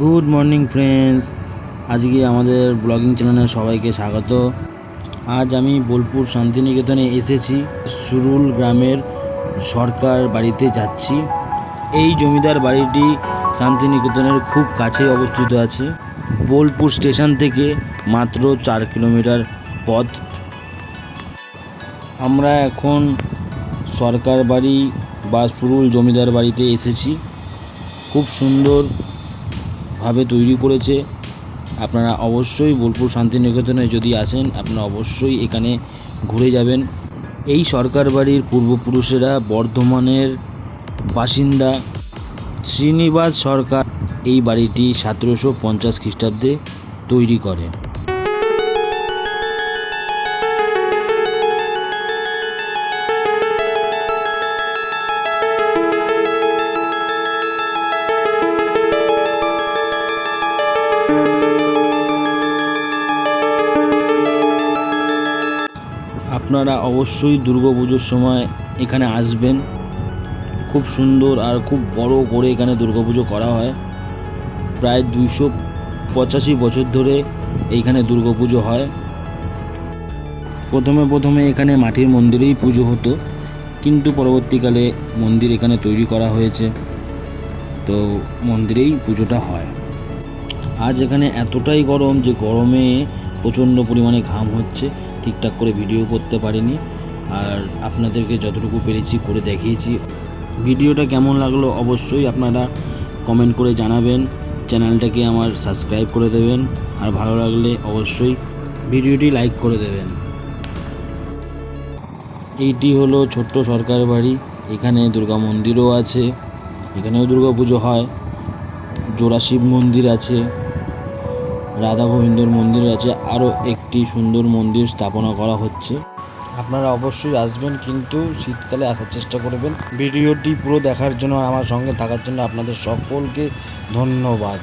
Good morning friends আজকে আমাদের blogging চ্যানেলে সবাইকে স্বাগত। আজ আমি বোলপুর শান্তিনিকেতনে এসেছি। সুরুল গ্রামের সরকার বাড়িতে যাচ্ছি। এই জমিদার বাড়িটি শান্তিনিকেতনের খুব কাছে অবস্থিত আছে। বোলপুর স্টেশন থেকে মাত্র চার কিলোমিটার পথ। আমরা এখন সরকার বাড়ি বা সুরুল জমিদার বাড়িতে এসেছি। খুব সুন্দর ভাবে তৈরি করেছে। আপনারা অবশ্যই বোলপুর শান্তিনিকেতনে যদি আসেন, আপনারা অবশ্যই এখানে ঘুরে যাবেন। এই সরকার বাড়ির পূর্বপুরুষেরা, বর্ধমানের বাসিন্দা শ্রীনিবাস সরকার এই বাড়িটি সতেরোশো পঞ্চাশ খ্রিস্টাব্দে তৈরি করে। আপনারা অবশ্যই দুর্গাপুজোর সময় এখানে আসবেন। খুব সুন্দর আর খুব বড় করে এখানে দুর্গাপুজো করা হয়। প্রায় দুইশো পঁচাশি বছর ধরে এইখানে দুর্গাপুজো হয়। প্রথমে প্রথমে এখানে মাটির মন্দিরেই পুজো হতো, কিন্তু পরবর্তীকালে মন্দির এখানে তৈরি করা হয়েছে। তো মন্দিরেই পুজোটা হয়। আজ এখানে এতটাই গরম যে গরমে প্রচণ্ড পরিমাণে ঘাম হচ্ছে। ঠিকঠাক করে ভিডিও করতে পারিনি। আর আপনাদেরকে যতটুকু পেরেছি করে দেখিয়েছি। ভিডিওটা কেমন লাগল অবশ্যই আপনারা কমেন্ট করে জানাবেন। চ্যানেলটাকে আমার সাবস্ক্রাইব করে দেবেন। আর ভালো লাগলে অবশ্যই ভিডিওটি লাইক করে দেবেন। এইটি হলো ছোট্ট সরকার বাড়ি। এখানে দুর্গা মন্দিরও আছে। এখানেও দুর্গা পুজো হয়। জোড়া শিব মন্দির আছে। রাধা গোবিন্দর মন্দির আছে। আরও একটি সুন্দর মন্দির স্থাপনা করা হচ্ছে। আপনারা অবশ্যই আসবেন, কিন্তু শীতকালে আসার চেষ্টা করবেন। ভিডিওটি পুরো দেখার জন্য আমার সঙ্গে থাকার জন্য আপনাদের সকলকে ধন্যবাদ।